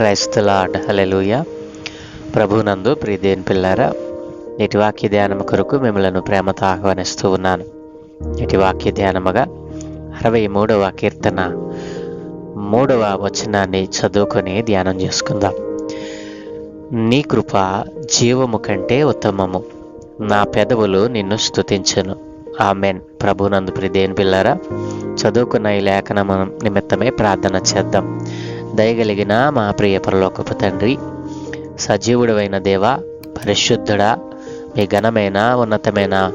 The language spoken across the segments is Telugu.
క్రైస్తలాడ్ హలెలుయ ప్రభునందు ప్రియదేని పిల్లారా ఇటు వాక్య ధ్యానం కొరకు మిమ్మలను ప్రేమతో ఆహ్వానిస్తూ ఉన్నాను. ఇటు వాక్య ధ్యానముగా అరవై మూడవ కీర్తన మూడవ వచనాన్ని చదువుకొని ధ్యానం చేసుకుందాం. నీ కృప జీవము కంటే ఉత్తమము. నా పెదవులు నిన్ను స్తుతించను. ఆమెన్. ప్రభునందు ప్రిదేని పిల్లారా చదువుకున్న ఈ లేఖనము నిమిత్తమే ప్రార్థన చేద్దాం. దయగలిగిన మా ప్రియ పరలోకపు తండ్రి సజీవుడమైన దేవ పరిశుద్ధుడా మీ ఘనమైన ఉన్నతమైన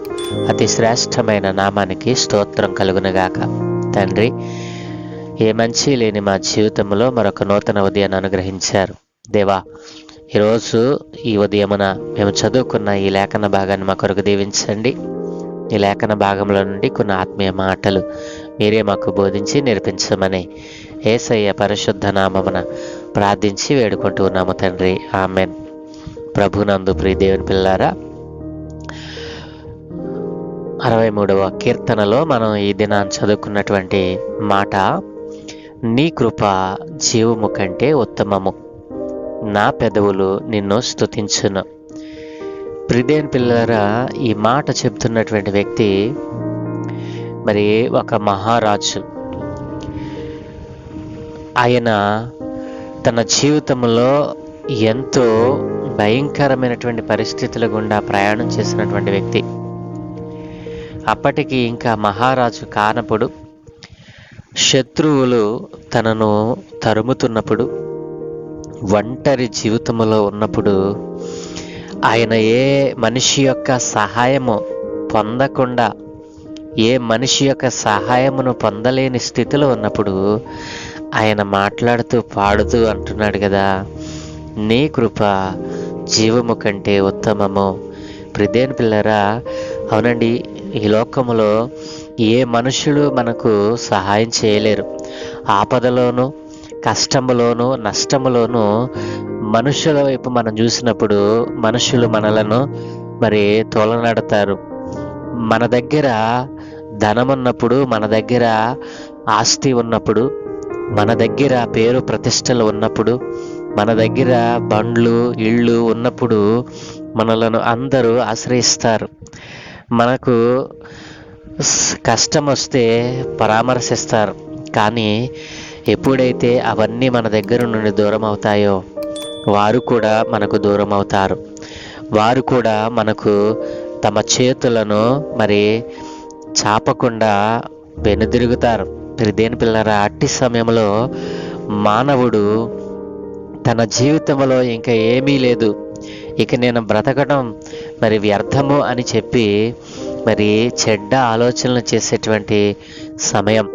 అతి శ్రేష్టమైన నామానికి స్తోత్రం కలుగునగాక. తండ్రి ఏ మంచి లేని మా జీవితంలో మరొక నూతన ఉదయాన్ని అనుగ్రహించారు. దేవా ఈరోజు ఈ ఉదయమున మేము చదువుకున్న ఈ లేఖన భాగాన్ని మా కొరకు దీవించండి. ఈ లేఖన భాగంలో నుండి కొన్ని ఆత్మీయ మాటలు మీరే మాకు బోధించి నేర్పించమని ఏసయ్య పరిశుద్ధ నామమున ప్రార్థించి వేడుకుంటూ ఉన్నాము తండ్రి. ఆమెన్. ప్రభునందు ప్రియ దేవుని పిల్లారా అరవై మూడవ కీర్తనలో మనం ఈ దినాన్ని చదువుకున్నటువంటి మాట నీ కృప జీవము కంటే ఉత్తమము. నా పెదవులు నిన్ను స్థుతించును ప్రిదేన్ పిల్లరా ఈ మాట చెప్తున్నటువంటి వ్యక్తి మరి ఒక మహారాజు. ఆయన తన జీవితంలో ఎంతో భయంకరమైనటువంటి పరిస్థితుల గుండా ప్రయాణం చేసినటువంటి వ్యక్తి. అప్పటికి ఇంకా మహారాజు కానప్పుడు శత్రువులు తనను తరుముతున్నప్పుడు ఒంటరి జీవితంలో ఉన్నప్పుడు ఆయన ఏ మనిషి యొక్క సహాయము పొందకుండా ఏ మనిషి యొక్క సహాయమును పొందలేని స్థితిలో ఉన్నప్పుడు ఆయన మాట్లాడుతూ పాడుతూ అంటున్నాడు కదా నీ కృప జీవము కంటే ఉత్తమము. ప్రిదేన్ పిల్లరా అవునండి ఈ లోకములో ఏ మనుషులు మనకు సహాయం చేయలేరు. ఆపదలోనూ కష్టములోను నష్టములోను మనుషుల వైపు మనం చూసినప్పుడు మనుషులు మనలను మరి తోలనడతారు. మన దగ్గర ధనం ఉన్నప్పుడు మన దగ్గర ఆస్తి ఉన్నప్పుడు మన దగ్గర పేరు ప్రతిష్టలు ఉన్నప్పుడు మన దగ్గర బండ్లు ఇళ్ళు ఉన్నప్పుడు మనలను అందరూ ఆశ్రయిస్తారు. మనకు కష్టం వస్తే పరామర్శిస్తారు. కానీ ఎప్పుడైతే అవన్నీ మన దగ్గర నుండి దూరం అవుతాయో వారు కూడా మనకు దూరం అవుతారు. వారు కూడా మనకు తమ చేతులను మరి చాపకుండా వెనుదిరుగుతారు. దేని పిల్లరా అట్టి సమయంలో మానవుడు తన జీవితంలో ఇంకా ఏమీ లేదు. ఇక నేను బ్రతకడం మరి వ్యర్థము అని చెప్పి మరి చెడ్డ ఆలోచనలు చేసేటువంటి సమయం.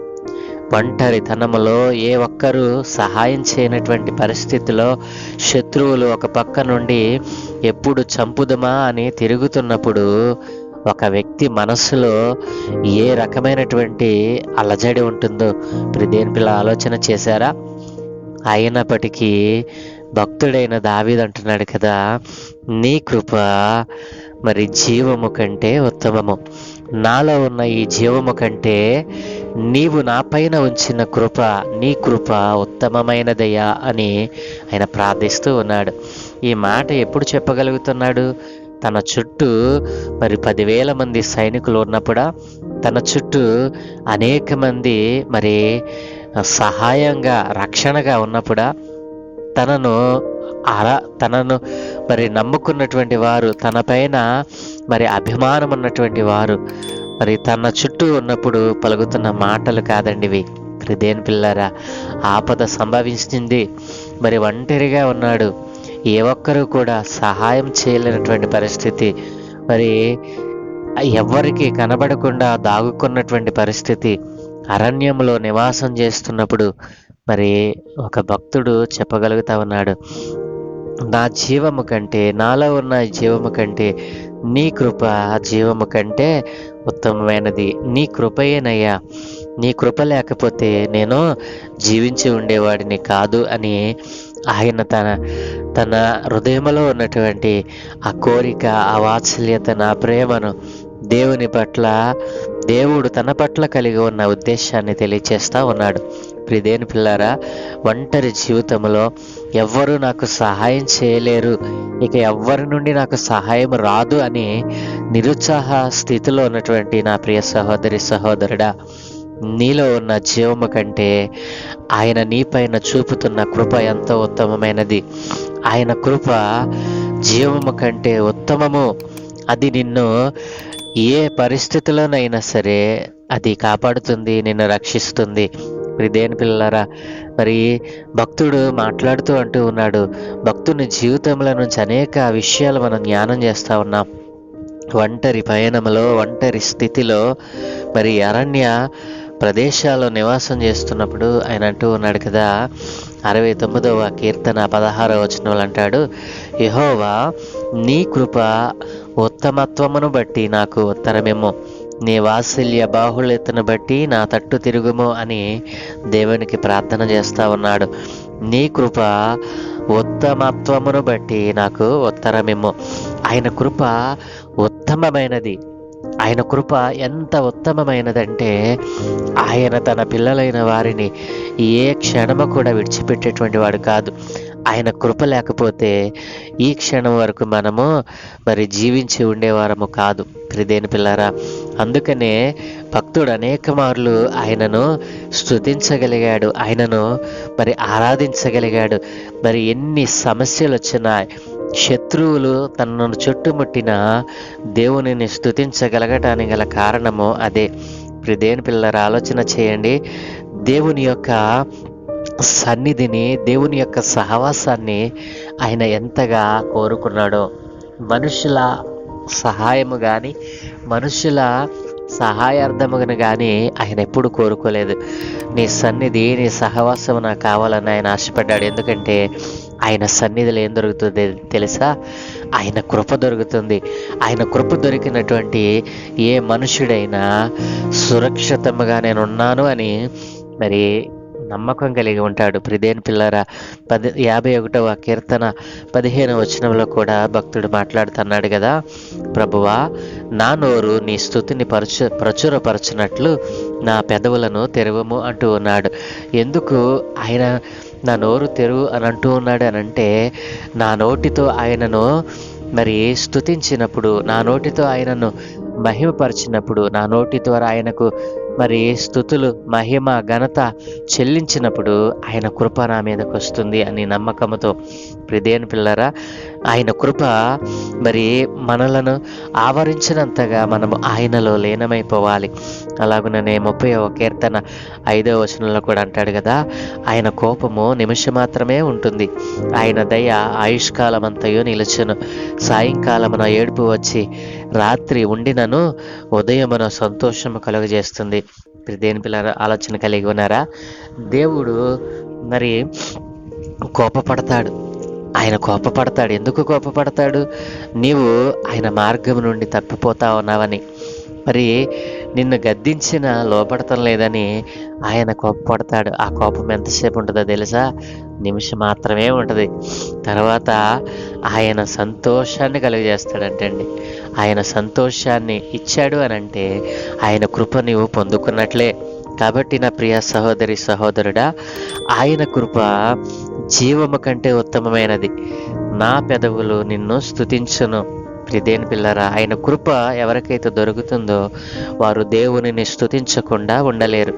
ఒంటరితనంలో ఏ ఒక్కరూ సహాయం చేయనటువంటి పరిస్థితిలో శత్రువులు ఒక పక్క నుండి ఎప్పుడు చంపుదమా అని తిరుగుతున్నప్పుడు ఒక వ్యక్తి మనస్సులో ఏ రకమైనటువంటి అలజడి ఉంటుందో. ఇప్పుడు దేని పిల్ల ఆలోచన చేశారా? అయినప్పటికీ భక్తుడైన దావీద్ అంటున్నాడు కదా నీ కృప మరి జీవము కంటే ఉత్తమము. నాలో ఉన్న ఈ జీవము కంటే నీవు నా పైన ఉంచిన కృప నీ కృప ఉత్తమమైనదయ్యా అని ఆయన ప్రార్థిస్తూ ఉన్నాడు. ఈ మాట ఎప్పుడు చెప్పగలుగుతున్నాడు? తన చుట్టూ మరి పదివేల మంది సైనికులు ఉన్నప్పుడా తన చుట్టూ అనేక మంది మరి సహాయంగా రక్షణగా ఉన్నప్పుడా తనను అలా తనను మరి నమ్ముకున్నటువంటి వారు తన పైన మరి అభిమానం ఉన్నటువంటి వారు. మరి తన చుట్టూ ఉన్నప్పుడు పలుకుతున్న మాటలు కాదండి ఇవి. దేని పిల్లరా ఆపద సంభవించింది. మరి ఒంటరిగా ఉన్నాడు. ఏ ఒక్కరూ కూడా సహాయం చేయలేనటువంటి పరిస్థితి. మరి ఎవరికి కనబడకుండా దాగుకున్నటువంటి పరిస్థితి. అరణ్యంలో నివాసం చేస్తున్నప్పుడు మరి ఒక భక్తుడు చెప్పగలుగుతా ఉన్నాడు. నా జీవము కంటే నాలో ఉన్న జీవము కంటే నీ కృప జీవము కంటే ఉత్తమమైనది. నీ కృపయేనయ్యా. నీ కృప లేకపోతే నేను జీవించి ఉండేవాడిని కాదు అని ఆయన తన తన హృదయంలో ఉన్నటువంటి ఆ కోరిక ఆ వాత్సల్యత నా ప్రేమను దేవుని పట్ల దేవుడు తన పట్ల కలిగి ఉన్న ఉద్దేశాన్ని తెలియచేస్తూ ఉన్నాడు. ప్రిదేని పిల్లారా ఒంటరి జీవితంలో ఎవ్వరూ నాకు సహాయం చేయలేరు. ఇక ఎవ్వరి నుండి నాకు సహాయం రాదు అని నిరుత్సాహ స్థితిలో ఉన్నటువంటి నా ప్రియ సహోదరి సహోదరుడా నీలో ఉన్న జీవము కంటే ఆయన నీపైన చూపుతున్న కృప ఎంతో ఉత్తమమైనది? ఆయన కృప జీవము కంటే ఉత్తమము. అది నిన్ను ఏ పరిస్థితిలోనైనా సరే అది కాపాడుతుంది నిన్ను రక్షిస్తుంది. మరి దేని పిల్లలారా మరి భక్తుడు మాట్లాడుతూ అంటూ ఉన్నాడు భక్తుని జీవితంలో నుంచి అనేక విషయాలు మనం జ్ఞానం చేస్తూ ఉన్నాం. ఒంటరి పయనంలో ఒంటరి స్థితిలో మరి అరణ్య ప్రదేశాల్లో నివాసం చేస్తున్నప్పుడు ఆయన అంటూ ఉన్నాడు కదా అరవై తొమ్మిదవ కీర్తన పదహారవ వచనంలో అంటాడు యహోవా నీ కృప ఉత్తమత్వమును బట్టి నాకు ఉత్తరమేమో. నీ వాత్సల్య బాహుళ్యతను బట్టి నా తట్టు తిరుగుము అని దేవునికి ప్రార్థన చేస్తూ ఉన్నాడు. నీ కృప ఉత్తమత్వమును బట్టి నాకు ఉత్తరమేమో. ఆయన కృప ఉత్తమమైనది. ఆయన కృప ఎంత ఉత్తమమైనదంటే ఆయన తన పిల్లలైన వారిని ఏ క్షణము కూడా విడిచిపెట్టేటువంటి వాడు కాదు. ఆయన కృప లేకపోతే ఈ క్షణం వరకు మనము మరి జీవించి ఉండేవారము కాదు. ప్రిదేని పిల్లారా అందుకనే భక్తుడు అనేక మార్లు ఆయనను స్థుతించగలిగాడు ఆయనను మరి ఆరాధించగలిగాడు. మరి ఎన్ని సమస్యలు వచ్చినా శత్రువులు తనను చుట్టుముట్టిన దేవునిని స్తుతించగలగటానికి గల కారణము అదే. ప్రదేని పిల్లల ఆలోచన చేయండి. దేవుని యొక్క సన్నిధిని దేవుని యొక్క సహవాసాన్ని ఆయన ఎంతగా కోరుకున్నాడో. మనుషుల సహాయము కానీ మనుషుల సహాయార్థమును కానీ ఆయన ఎప్పుడు కోరుకోలేదు. నీ సన్నిధి నీ సహవాసము నాకు కావాలని ఆయన ఆశపడ్డాడు. ఎందుకంటే ఆయన సన్నిధిలో ఏం దొరుకుతుంది తెలుసా? ఆయన కృప దొరుకుతుంది. ఆయన కృప దొరికినటువంటి ఏ మనుషుడైనా సురక్షితంగా నేను ఉన్నాను అని మరి నమ్మకం కలిగి ఉంటాడు. ప్రిదేన్ పిల్లరా పది యాభై ఒకటవ కీర్తన పదిహేను వచనంలో కూడా భక్తుడు మాట్లాడుతున్నాడు కదా? ప్రభువా నా నోరు నీ స్థుతిని పరచు ప్రచురపరచునట్లు నా పెదవులను తెరవము అంటూ ఉన్నాడు. ఎందుకు? ఆయన నా నోరు తెరువు అని అంటూ ఉన్నాడు అని అంటే నా నోటితో ఆయనను మరి స్థుతించినప్పుడు నా నోటితో ఆయనను మహిమపరిచినప్పుడు నా నోటి ద్వారా ఆయనకు మరి స్థుతులు మహిమ ఘనత చెల్లించినప్పుడు ఆయన కృప నా మీదకి వస్తుంది అని నమ్మకంతో ప్రిదేని పిల్లరా ఆయన కృప మరి మనలను ఆవరించినంతగా మనము ఆయనలో లీనమైపోవాలి. అలాగుననే ముప్పై కీర్తన ఐదవ వచనంలో కూడా అంటాడు కదా ఆయన కోపము నిమిషం మాత్రమే ఉంటుంది. ఆయన దయ ఆయుష్కాలం అంతయో నిలుచును. సాయంకాలమున ఏడుపు వచ్చి రాత్రి ఉండినను ఉదయమున సంతోషము కలుగజేస్తుంది. దేని పిల్లల ఆలోచన కలిగి ఉన్నారా? దేవుడు మరి కోపపడతాడు. ఆయన కోపపడతాడు. ఎందుకు కోపపడతాడు? నీవు ఆయన మార్గం నుండి తప్పిపోతా ఉన్నావని. మరి నిన్ను గద్దించిన లోపడటం లేదని ఆయన కోపపడతాడు. ఆ కోపం ఎంతసేపు ఉంటుందో తెలుసా? నిమిషం మాత్రమే ఉంటుంది. తర్వాత ఆయన సంతోషాన్ని కలుగజేస్తాడంటండి. ఆయన సంతోషాన్ని ఇచ్చాడు అని అంటే ఆయన కృప నీవు పొందుకున్నట్లే. కాబట్టి నా ప్రియ సహోదరి సహోదరుడా ఆయన కృప జీవము కంటే ఉత్తమమైనది. నా పెదవులు నిన్ను స్థుతించును ప్రిదేని పిల్లరా ఆయన కృప ఎవరికైతే దొరుకుతుందో వారు దేవునిని స్థుతించకుండా ఉండలేరు.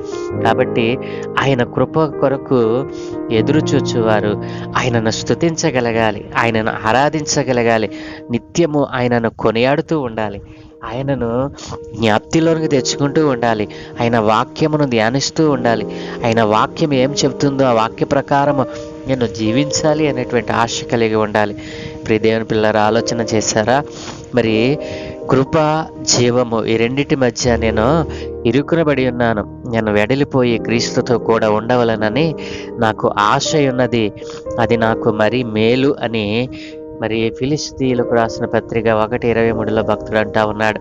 కాబట్టి ఆయన కృప కొరకు ఎదురు చూచువారు. ఆయనను స్థుతించగలగాలి ఆయనను ఆరాధించగలగాలి. నిత్యము ఆయనను కొనియాడుతూ ఉండాలి. ఆయనను జ్ఞాప్తిలోనికి తెచ్చుకుంటూ ఉండాలి. ఆయన వాక్యమును ధ్యానిస్తూ ఉండాలి. ఆయన వాక్యం ఏం చెబుతుందో ఆ వాక్య ప్రకారము నేను జీవించాలి అనేటువంటి ఆశ కలిగి ఉండాలి. ప్రియ దేవుని ఆలోచన చేశారా? మరి కృప జీవము ఈ రెండింటి మధ్య నేను ఇరుకునబడి ఉన్నాను. నేను వెడలిపోయి క్రీస్తుతో కూడా ఉండవలనని నాకు ఆశ ఉన్నది. అది నాకు మరి మేలు అని మరి ఫిలిస్తీలకు రాసిన పత్రిక ఒకటి ఇరవై మూడులో భక్తుడు అంటా ఉన్నాడు.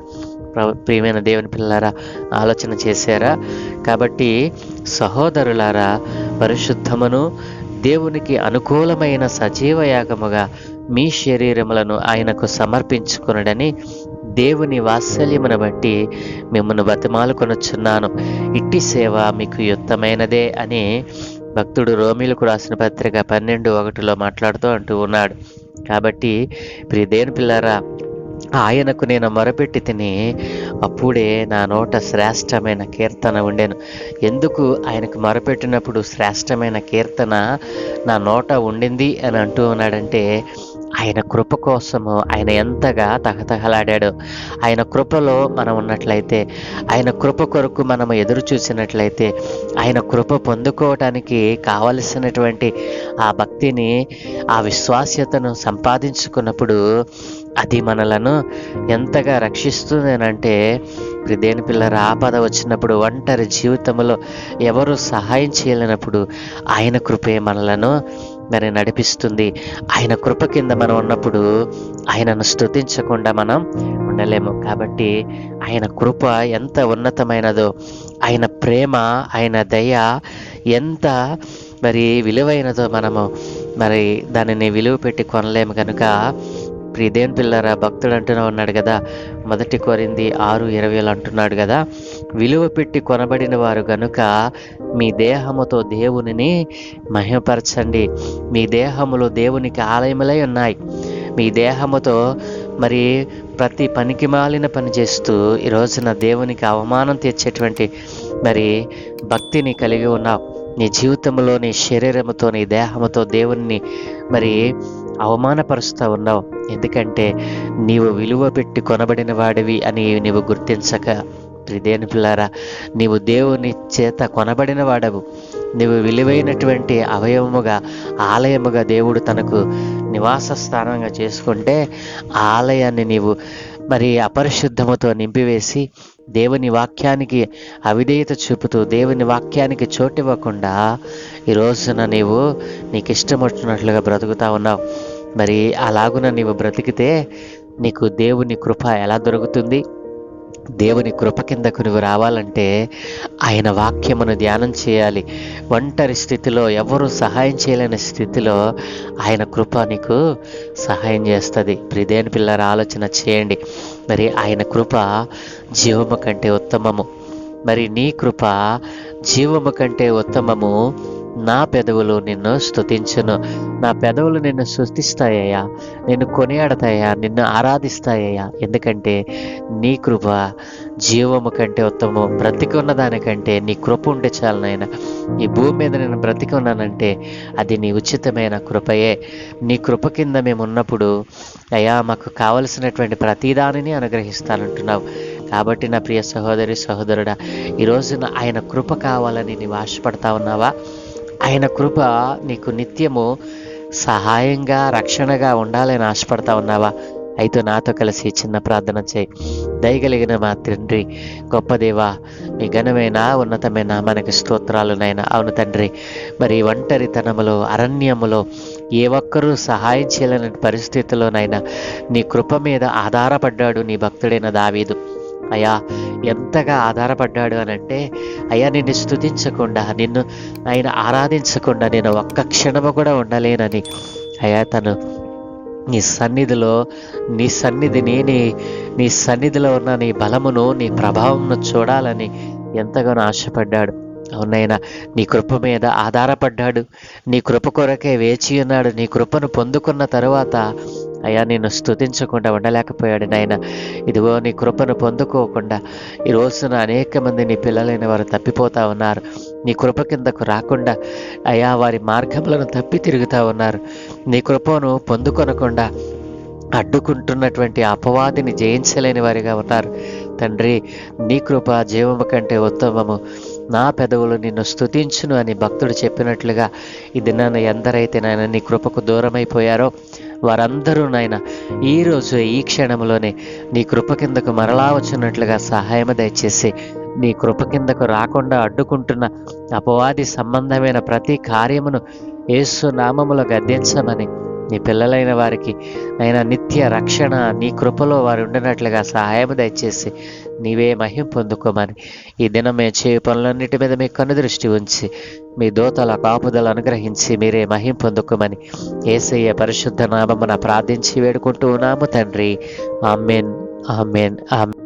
ప్ర- ప్రియమైన దేవుని పిల్లారా ఆలోచన చేశారా? కాబట్టి సహోదరులారా పరిశుద్ధమును దేవునికి అనుకూలమైన సజీవ యాగముగా మీ శరీరములను ఆయనకు సమర్పించుకునడని దేవుని వాత్సల్యమును బట్టి మిమ్మల్ని బతిమాలుకొనుచున్నాను. ఇట్టి సేవ మీకు యుక్తమైనదే అని భక్తుడు రోమిలకు రాసిన పత్రిక పన్నెండు ఒకటిలో మాట్లాడుతూ అంటూ ఉన్నాడు. కాబట్టి ప్రియ దేని పిల్లరా ఆయనకు నేను మొరపెట్టి తిని అప్పుడే నా నోట శ్రేష్టమైన కీర్తన ఉండేను. ఎందుకు ఆయనకు మొరపెట్టినప్పుడు శ్రేష్టమైన కీర్తన నా నోట ఉండింది అని అంటూ ఉన్నాడంటే ఆయన కృప కోసము ఆయన ఎంతగా తహతహలాడాడు ఆయన కృపలో మనం ఉన్నట్లయితే ఆయన కృప కొరకు మనం ఎదురు చూసినట్లయితే ఆయన కృప పొందుకోవటానికి కావలసినటువంటి ఆ భక్తిని ఆ విశ్వాస్యతను సంపాదించుకున్నప్పుడు అది మనలను ఎంతగా రక్షిస్తుంది అంటే దేని పిల్లల ఆపద వచ్చినప్పుడు ఒంటరి జీవితంలో ఎవరు సహాయం చేయలేనప్పుడు ఆయన కృపే మనలను మరి నడిపిస్తుంది. ఆయన కృప కింద మనం ఉన్నప్పుడు ఆయనను స్తుతించకుండా మనం ఉండలేము. కాబట్టి ఆయన కృప ఎంత ఉన్నతమైనదో ఆయన ప్రేమ ఆయన దయ ఎంత మరి విలువైనదో మనము మరి దానిని విలువ పెట్టి కొనలేము కనుక ప్రిదేన్ పిల్లరా భక్తుడు అంటూనే ఉన్నాడు కదా మొదటి కొరింది ఆరు ఇరవైలు అంటున్నాడు కదా విలువ పెట్టి కొనబడిన వారు గనుక మీ దేహముతో దేవునిని మహిమపరచండి. మీ దేహములో దేవునికి ఆలయములై ఉన్నాయి. మీ దేహముతో మరి ప్రతి పనికి మాలిన పని చేస్తూ ఈ రోజున దేవునికి అవమానం తెచ్చేటువంటి మరి భక్తిని కలిగి ఉన్నావు. నీ జీవితంలో నీ శరీరముతో నీ దేహముతో దేవుణ్ణి మరి అవమానపరుస్తూ ఉన్నావు. ఎందుకంటే నీవు విలువ పెట్టి కొనబడిన వాడివి అని నీవు గుర్తించక ప్రిదేని పిల్లారా నీవు దేవుని చేత కొనబడిన వాడవు. నీవు విలువైనటువంటి అవయవముగా ఆలయముగా దేవుడు తనకు నివాస స్థానంగా చేసుకుంటే ఆ ఆలయాన్ని నీవు మరి అపరిశుద్ధముతో నింపివేసి దేవుని వాక్యానికి అవిధేయత చూపుతూ దేవుని వాక్యానికి చోటివ్వకుండా ఈ రోజున నీవు నీకు ఇష్టం వచ్చినట్లుగా బ్రతుకుతా ఉన్నావు. మరి అలాగున నీవు బ్రతికితే నీకు దేవుని కృప ఎలా దొరుకుతుంది? దేవుని కృప కిందకు నువ్వు రావాలంటే ఆయన వాక్యమును ధ్యానం చేయాలి. ఒంటరి స్థితిలో ఎవరు సహాయం చేయలేని స్థితిలో ఆయన కృప నీకు సహాయం చేస్తుంది. ప్రిదేని పిల్లల ఆలోచన చేయండి. మరి ఆయన కృప జీవము కంటే ఉత్తమము. మరి నీ కృప జీవము కంటే ఉత్తమము. నా పెదవులు నిన్ను స్థుతించును నా పెదవులు నిన్ను స్థుతిస్తాయ్యా నిన్ను కొనియాడతాయా నిన్ను ఆరాధిస్తాయ్యా ఎందుకంటే నీ కృప జీవము కంటే ఉత్తమం బ్రతికున్న దానికంటే నీ కృప ఉంటే చాలు నాయన. ఈ భూమి మీద నేను బ్రతికి ఉన్నానంటే అది నీ ఉచితమైన కృపయే. నీ కృప కింద మేము ఉన్నప్పుడు అయ్యా మాకు కావలసినటువంటి ప్రతిదానిని అనుగ్రహిస్తానంటున్నావు. కాబట్టి నా ప్రియ సహోదరి సహోదరుడా ఈరోజున ఆయన కృప కావాలని నీవు ఆశపడతా ఉన్నావా? ఆయన కృప నీకు నిత్యము సహాయంగా రక్షణగా ఉండాలని ఆశపడతా ఉన్నావా? అయితే నాతో కలిసి చిన్న ప్రార్థన చేయి. దయగలిగిన మా తండ్రి గొప్ప దేవా మీ ఘనమైన ఉన్నతమైన మనకి స్తోత్రాలు నాయన. అవును తండ్రి మరి ఒంటరితనములో అరణ్యములో ఏ ఒక్కరూ సహాయం చేయలేని పరిస్థితిలోనైనా నీ కృప మీద ఆధారపడ్డాడు నీ భక్తుడైన దావీదు. అయ్యా ఎంతగా ఆధారపడ్డాడు అని అంటే అయ్యా నిన్ను స్తుతించకుండా నిన్ను ఆయన ఆరాధించకుండా నేను ఒక్క క్షణము కూడా ఉండలేనని. అయ్యా తను నీ సన్నిధిలో నీ సన్నిధిని నీ నీ సన్నిధిలో ఉన్న నీ బలమును నీ ప్రభావంను చూడాలని ఎంతగానో ఆశపడ్డాడు. అవునైనా నీ కృప మీద ఆధారపడ్డాడు. నీ కృప కొరకే వేచి ఉన్నాడు. నీ కృపను పొందుకున్న తరువాత అయ్యా నేను స్థుతించకుండా ఉండలేకపోయాడు నాయన. ఇదిగో నీ కృపను పొందుకోకుండా ఈ రోజున అనేక మంది నీ పిల్లలైన వారు తప్పిపోతా ఉన్నారు. నీ కృప కిందకు రాకుండా అయ్యా వారి మార్గములను తప్పి తిరుగుతూ ఉన్నారు. నీ కృపను పొందుకొనకుండా అడ్డుకుంటున్నటువంటి అపవాదిని జయించలేని వారిగా ఉన్నారు. తండ్రి నీ కృప జీవము కంటే ఉత్తమము. నా పెదవులు నిన్ను స్థుతించును అని భక్తుడు చెప్పినట్లుగా ఈ దినాన ఎందరైతే నాయన నీ కృపకు దూరమైపోయారో వారందరూ నాయన ఈరోజు ఈ క్షణంలోనే నీ కృప కిందకు మరలా వచ్చినట్లుగా సహాయం దయచేసి నీ కృప కిందకు రాకుండా అడ్డుకుంటున్న అపవాది సంబంధమైన ప్రతి కార్యమును ఏసు నామములో గద్దించమని నీ పిల్లలైన వారికి అయినా నిత్య రక్షణ నీ కృపలో వారు ఉండినట్లుగా సహాయం దయచేసి నీవే మహిం పొందుకోమని ఈ దినం మేము చేయ పనులన్నిటి మీద మీ కన్ను దృష్టి ఉంచి మీ దోతల కాపుదలు అనుగ్రహించి మీరే మహిం పొందుకోమని ఏసయ్య పరిశుద్ధ నామమున ప్రార్థించి వేడుకుంటూ ఉన్నాము తండ్రి. ఆమెన్. ఆమెన్. ఆమెన్.